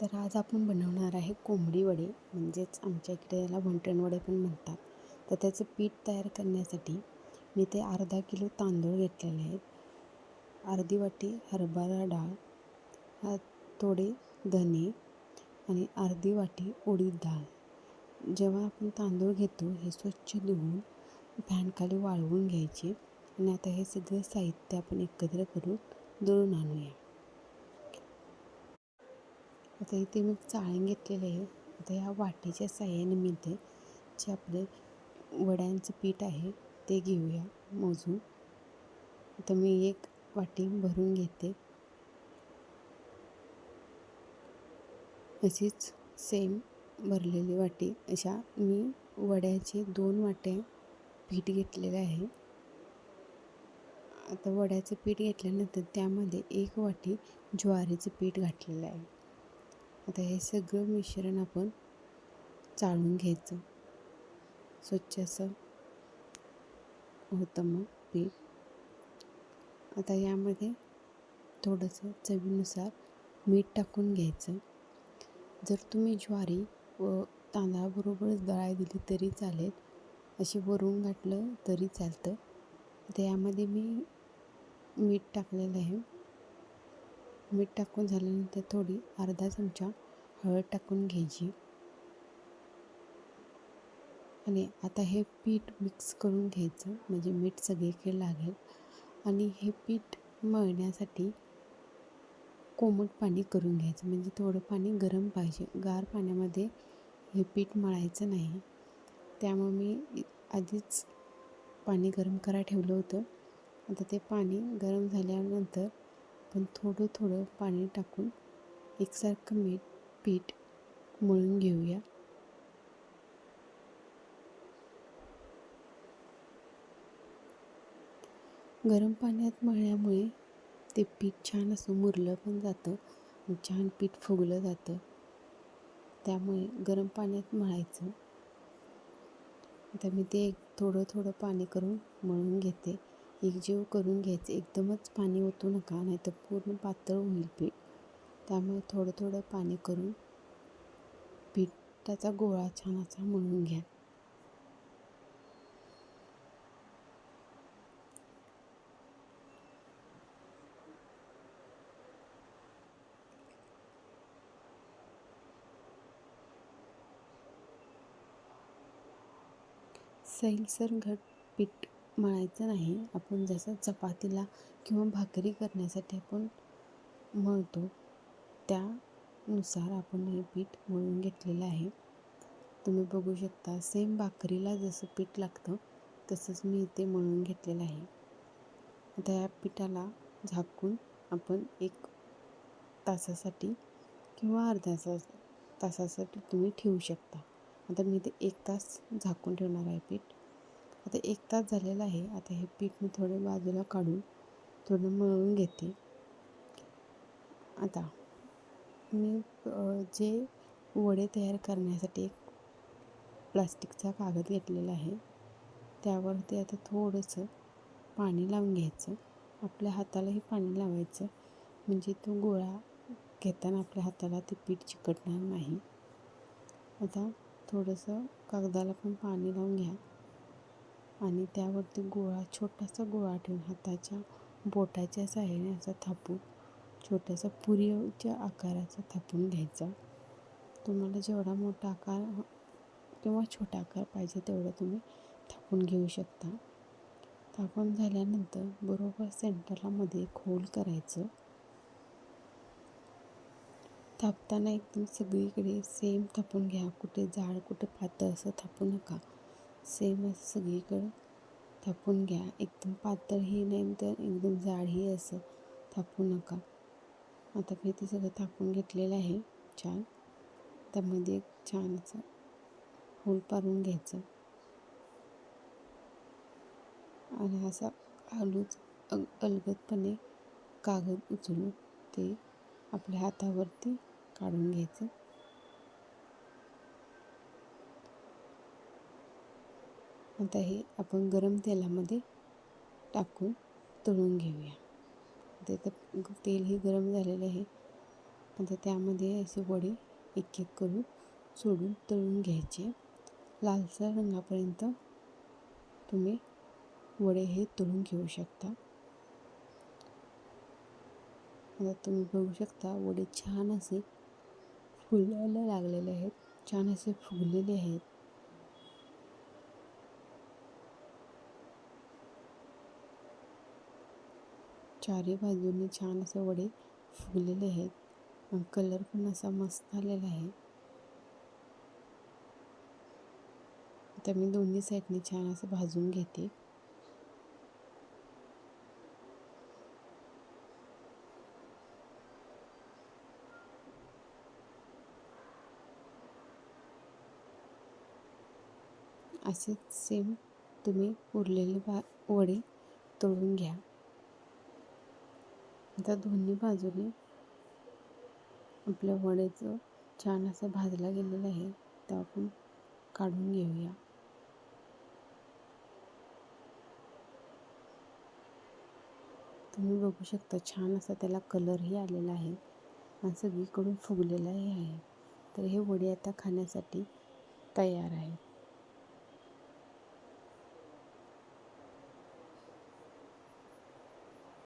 तर आज आपण बनवणार आहे कोंबडी वडे म्हणजेच आमच्या इकडे याला वंटण वडे पण म्हणतात. तर त्याचं पीठ तयार करण्यासाठी मी ते अर्धा किलो तांदूळ घेतलेले आहेत. अर्धी वाटी हरभरा डाळ हा थोडे धने आणि अर्धी वाटी उडीद डाळ. जेव्हा आपण तांदूळ घेतो हे स्वच्छ धुवून फॅनखाली वाळवून घ्यायचे आणि आता हे सगळं साहित्य आपण एकत्र करून दळून आणूया. आता इथे मी चाळण घेतलेलं आहे. आता ह्या वाटीच्या साह्याने मी इथे जे आपले वड्यांचं पीठ आहे ते घेऊया मोजून. आता मी एक वाटी भरून घेते. अशीच सेम भरलेली वाटी. अशा मी वड्याचे दोन वाट्या पीठ घेतलेले आहे. आता वड्याचं पीठ घेतल्यानंतर त्यामध्ये एक वाटी ज्वारीचं पीठ घातलेलं आहे. आता हे सगळं मिश्रण आपण चाळून घ्यायचं. स्वच्छ असं होतं मग पीठ. आता यामध्ये थोडंसं चवीनुसार मीठ टाकून घ्यायचं. जर तुम्ही ज्वारी व तांदळाबरोबरच दळाय दिली तरी चालेल. अशी वरून घातलं तरी चालतं. आता यामध्ये मी मीठ टाकलेलं आहे. मीठ टाकून झाल्यानंतर थोडी अर्धा चमचा हळद टाकून घ्यायची. आणि आता हे पीठ मिक्स करून घ्यायचं म्हणजे मीठ सगळीकडे लागेल. आणि हे पीठ मळण्यासाठी कोमट पाणी करून घ्यायचं म्हणजे थोडं पाणी गरम पाहिजे. गार पाण्यामध्ये हे पीठ मळायचं नाही. त्यामुळे मी आधीच पाणी गरम करा ठेवलं होतं. आता ते पाणी गरम झाल्यानंतर पण थोडं थोडं पाणी टाकून एकसारखं मीठ पीठ मळून घेऊया. गरम पाण्यात मळल्यामुळे ते पीठ छान असं मुरलं पण जातं छान पीठ फुगलं जातं. त्यामुळे गरम पाण्यात मळायचं. आता मी ते एक थोडं थोडं पाणी करून मळून घेते. एकजीव करून घ्यायचं. एकदमच पाणी ओतू नका नाहीतर पूर्ण पातळ होईल पीठ. त्यामुळे थोडं थोडं पाणी करून पिठाचा गोळा छान असा मळून घ्या. सैलसर घट पीठ मळायचं नाही. आपण जसं चपातीला किंवा भाकरी करण्यासाठी आपण मळतो त्यानुसार आपण हे पीठ मळून घेतलेलं आहे. तुम्ही बघू शकता सेम भाकरीला जसं पीठ लागतं तसंच मी इथे मळून घेतलेलं आहे. आता या पिठाला झाकून आपण एक तासासाठी किंवा अर्ध्या तास तासासाठी तुम्ही ठेवू शकता. आता मी ते एक तास झाकून ठेवणार आहे पीठ. आता एक तास झालेला आहे. आता हे पीठ मी थोडं बाजूला काढून थोडं मळून घेते. आता मी जे वडे तयार करण्यासाठी एक प्लास्टिकचा कागद घेतलेला आहे. त्यावरती आता थोडंसं पाणी लावून घ्यायचं. आपल्या हातालाही पाणी लावायचं. म्हणजे तो गोळा घेताना आपल्या हाताला ते पीठ चिकटणार नाही. आता थोडंसं कागदाला पण पाणी लावून घ्या. आणि त्यावरती गोळा छोटासा गोळा ठेवून हाताच्या बोटाच्या साह्याने असा थापून छोट्यासा पुरीच्या आकाराचा थापून घ्यायचा. तुम्हाला जेवढा मोठा आकार किंवा छोटा आकार पाहिजे तेवढा तुम्ही थापून घेऊ शकता. थापून झाल्यानंतर बरोबर सेंटरला मध्ये खोल करायचं. थापताना एकदम सगळीकडे सेम थापून घ्या. कुठे जाड कुठे पातळ असं थापू नका. सेम असं सगळीकडं. थापून घ्या. एकदम पातळही नाही तर एकदम जाडही असं थापू नका. आता मी ते सगळं थापून घेतलेलं आहे छान. त्यामध्ये एक छान असं होल पारून घ्यायचं. आणि असा आलूच अग अलगदपणे कागद उचलून ते आपल्या हातावरती काढून घ्यायचं. आता हे आपण गरम तेलामध्ये टाकून तळून घेऊया. ते तर तेलही गरम झालेलं आहे. आता त्यामध्ये असे वडे एक एक करून सोडून तळून घ्यायचे. लालसर रंगापर्यंत तुम्ही वडे हे तळून घेऊ शकता. आता तुम्ही बघू शकता वडे छान असे फुलायला लागलेले आहेत. छान असे फुगलेले आहेत. चारी बाजूने छान असे वडे फुगलेले आहेत. कलर पण असा मस्त आलेला आहे. आता मी दोन्ही साईडने छान असं भाजून घेते. असेच सेम तुम्ही उरलेले बा वडे तळून घ्या. आता दोन्ही बाजूने आपल्या वड्याचं छान असं भाजला गेलेलं आहे. तर आपण काढून घेऊया. तुम्ही बघू शकता छान असा त्याला कलरही आलेला आहे. आणि सगळीकडून फुगलेलाही आहे. तर हे वडे आता खाण्यासाठी तयार आहेत.